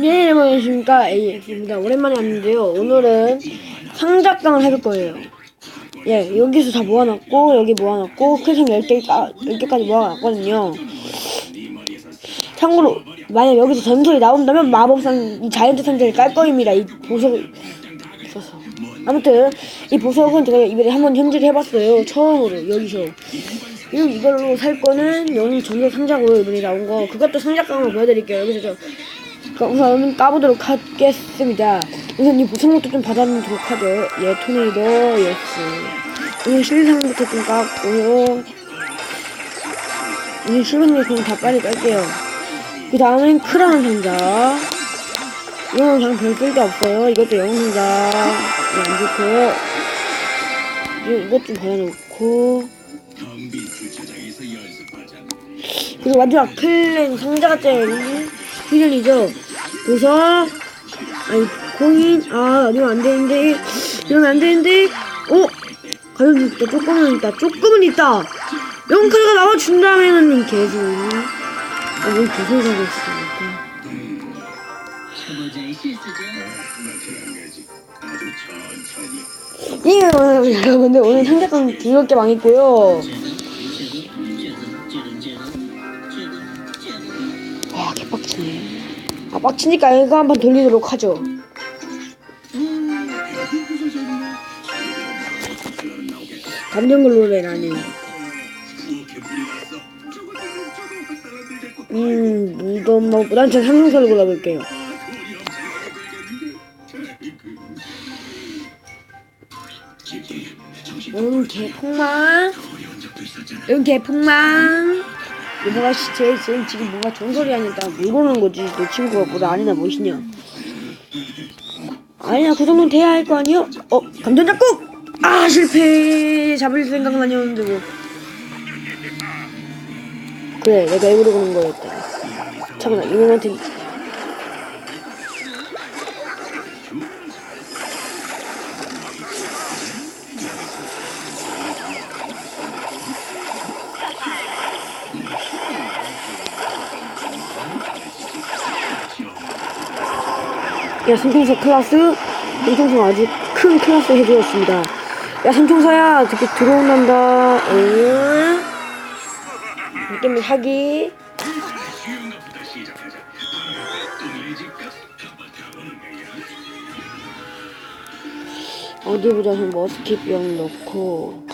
네, 안녕하십니까. AX입니다. 오랜만에 왔는데요. 오늘은 상작강을 해볼 거예요. 예, 여기서 다 모아놨고, 여기 모아놨고, 크상 10개, 10개까지 모아놨거든요. 참고로, 만약 여기서 전설이 나온다면 마법상, 이 자이언트 상자를 깔 거입니다. 이 보석을 써서. 아무튼, 이 보석은 제가 이번에 한번 현질을 해봤어요. 처음으로, 여기서. 그리고 이걸로 살 거는 영 전설 상자고요. 이번에 나온 거. 그것도 상작강으로 보여드릴게요. 여기서 저, 그럼 우선 까보도록 하겠습니다. 우선 이 보상부터 좀 받아보도록 하죠. 예, 토네이도, 예스. 우선 실상부터 좀 깎고요. 우선 실상부 그냥 다 빨리 깔게요. 그 다음엔 크라운 상자. 이거는 그냥 별 쓸데 없어요. 이것도 영웅 상자. 이거 안. 그리고 이것 좀 받아놓고. 그리고 마지막 클랜 상자가 제일 필연이죠. 보석, 아니, 코인, 아, 이러면 안 되는데, 이러면 안 되는데, 어? 가격 있다, 조금은 있다, 조금은 있다! 계속. 아, 뭘 계속 하고 있습니까? 예, 오 늘 여러분들 오늘 상자권 두렵게 망했고요. 와, 개빡치네. 아, 빡치니까 이거 한번 돌리도록 하죠. 감정 글로 내라니. 음, 무덤 뭐, 난 진짜 삼성사를 골라볼게요. 응, 개폭망. 응, 개폭망. 씨, 쟤, 쟤 지금 뭔가 전설이 아니까 뭘 보는 거지. 너 친구가 뭐라 아니나 멋이냐. 아니야, 그 정도는 돼야 할 거 아니요? 어, 감전 잡고! 아, 실패! 잡을 생각은 아니었는데, 뭐. 그래, 내가 일부러 그런 거였다. 잠깐만, 이놈한테. 야, 삼총사 클라스? 삼총사 아주 큰 클라스 해주었습니다. 야, 삼총사야, 저기 들어온단다. 응? 느낌을 사기. 어디 보자, 좀 머스킷병 넣고.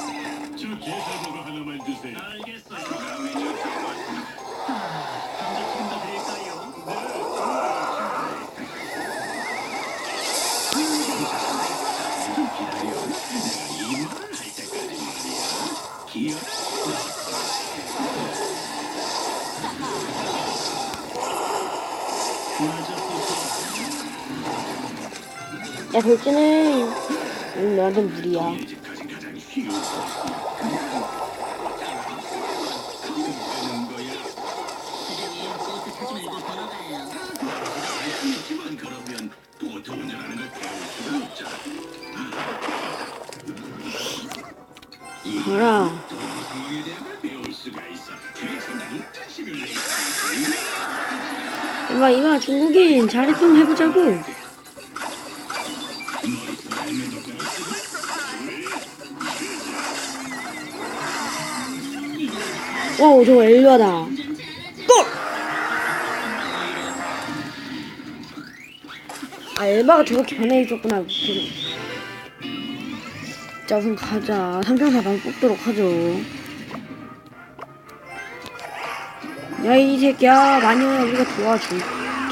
야, 돌진해. 너한테 무리야. 가라. 이봐, 이봐, 중국인 좀 해보자고. 와, 저거 엘리아다. 골! 아, 엘바가 저렇게 변해 있었구나. 자, 우선 가자. 삼평사방 뽑도록 하죠. 야, 이 새끼야. 마녀야, 우리가 도와줄.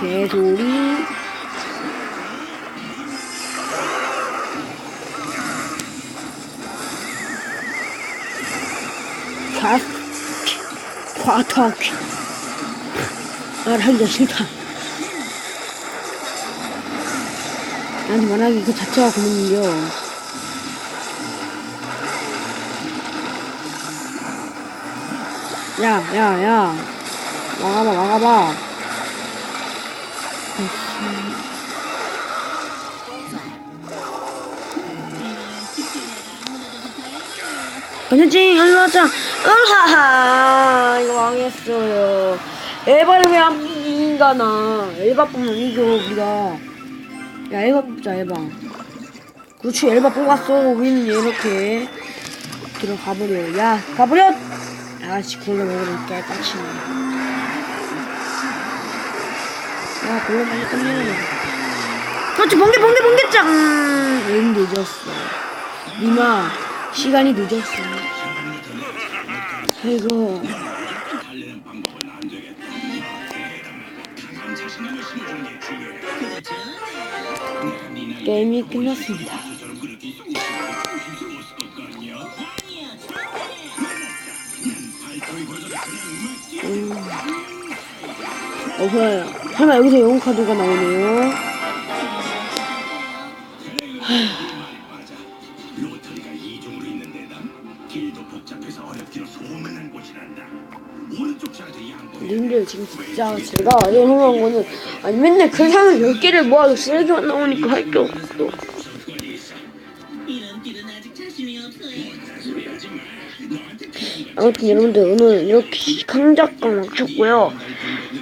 개소리. 자, 과탁. 말하기가 싫다. 나한테 말하기 그 자체가 고민이요. 야, 야, 야. 막아봐, 막아봐. 일로 와자. 으하하. 이거 망했어요. 에바를 왜안 우리가 나 엘바 뽑으면 이겨 우리가 야 엘바 뽑자 엘바. 그렇지 엘바 뽑았어 우리는 이렇게 들어가버려. 야 가버려! 아씨 골로 먹으면 깨끗이네. 야 골로 빨리 끝내려 그렇지 번개 번개 번개 짱! 응, 늦었어? 니마 시간이 늦었어 아이고 게임이 끝났습니다. 음. 어, 좋아요. 설마 여기서 영웅 카드가 나오네요. 로터 님들 지금 진짜 제가 이러는 거는 아니 맨날 그 상을 10개를 모아도 쓰레기만 나오니까 할 게 없어요. 아무튼 여러분들 오늘 이렇게 강작강 맞췄고요.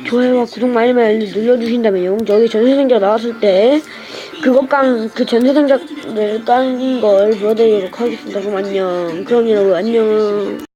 좋아요와 구독 많이 많이 눌러주신다면 영 저기 전세상자 나왔을 때 그것 깡그 전세상자를 깐 걸 보여드리도록 하겠습니다. 그럼 안녕. 그럼 여러분 안녕.